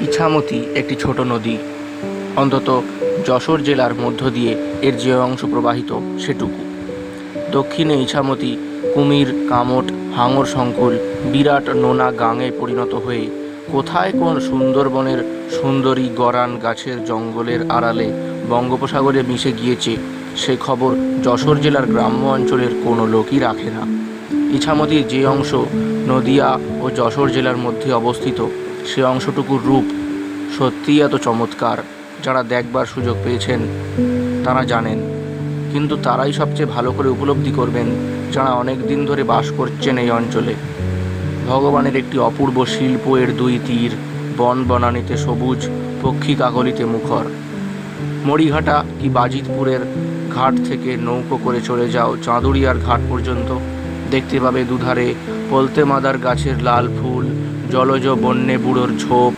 ইছামতি একটি ছোট নদী। অন্তত যশোর জেলার মধ্য দিয়ে এর যে অংশ প্রবাহিত, সেটুকু। দক্ষিণে ইছামতি কুমির, কামট, হাঙর সংকুল, বিরাট নোনা গাঙে পরিণত হয়ে কোথায় কোন সুন্দরবনের সুন্দরী গরান গাছের জঙ্গলের আড়ালে বঙ্গোপসাগরে মিশে গিয়েছে, সে খবর যশোর জেলার গ্রাম্য অঞ্চলের কোনো লোকই রাখে না। ইছামতির যে অংশ নদিয়া ও যশোর জেলার মধ্যে অবস্থিত সে অংশটুকুর রূপ সত্যিই এত চমৎকার যারা দেখবার সুযোগ পেয়েছেন, তারা জানেন। কিন্তু তারাই সবচেয়ে ভালো করে উপলব্ধি করবেন যারা অনেক দিন ধরে বাস করছেন এই অঞ্চলে। ভগবানের একটি অপূর্ব শিল্প এর দুই তীর, বন বনানিতে সবুজ, পক্ষী কাকলিতে মুখর। মরিঘাটা কি বাজিতপুরের ঘাট থেকে নৌকো করে চলে যাও, চাঁদুরিয়ার ঘাট পর্যন্ত। দেখতে পাবে দুধারে পলতে মাদার গাছের লাল ফুল জলজ বন্যে বুড়োর ঝোপ।